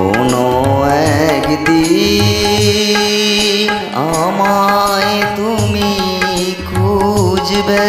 কোনো একদিন আমায় তুমি খুঁজবে।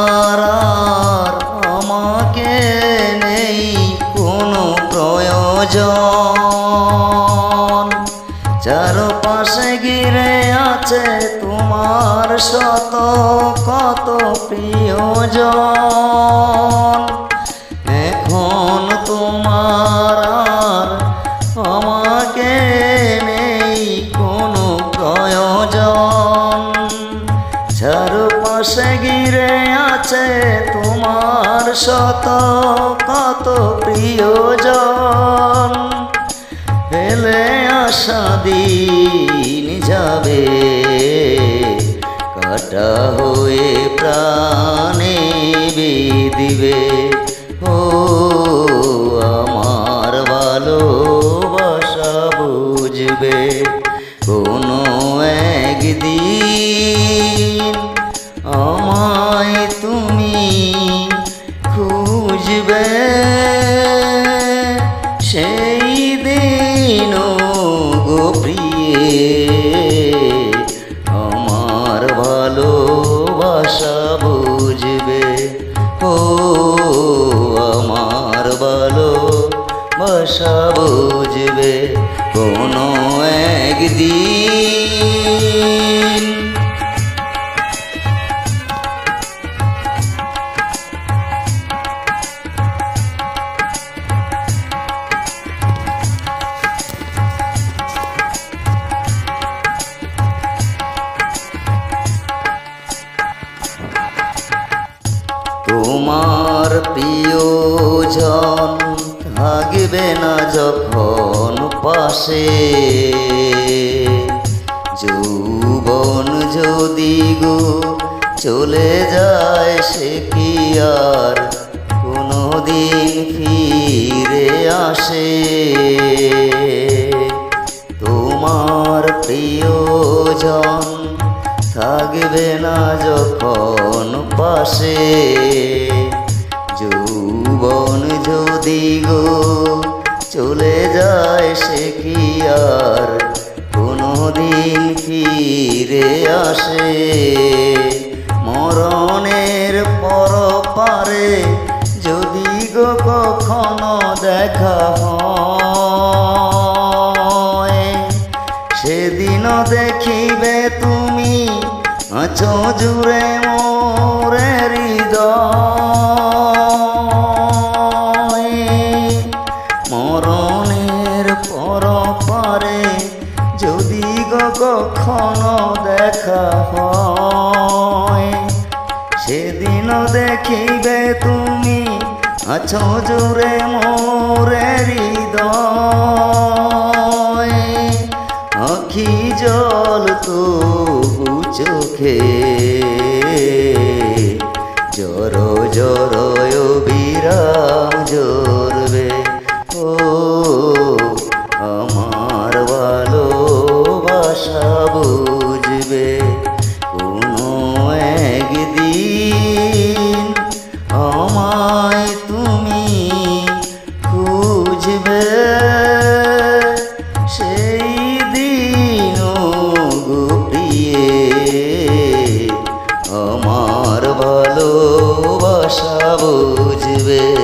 তোমার আমাকে নেই কোনো প্রয়োজন। চারপাশে গিরে আছে তোমার শত কত প্রিয়জন। তোমার শত কত প্রিয়জন। এলে আশা দিন যাবে কাটা হয়ে প্রাণে বিদিবে ও সেই দিন গোপ্রিয়ে আমার ভালোবাসা বুঝবে। ও আমার ভালোবাসা বুঝবে কোনো একদিন। তোমার প্রিয়জন থাকবে না যখন পাশে। যৌবন যদি গো চলে যায়, সে কি আর কোনোদিন ফিরে আসে? তোমার প্রিয়জন থাকবে না যখন পাশে। যৌবন যদি গো চলে যায়, সে কি আর কোনোদিন ফিরে আসে? মরণের পর পারে যদি গো কখনো দেখা হয় আছো জুড়ে মোরে হৃদয়। মরণের পর পারে যদি গো কখনো দেখা হয় সেদিনও দেখিবে তুমি আছো জুড়ে মোরে হৃদয়। আখি জল তো চোখে। জর জর বিরাম জরবে ভালোবাসা বুঝবে?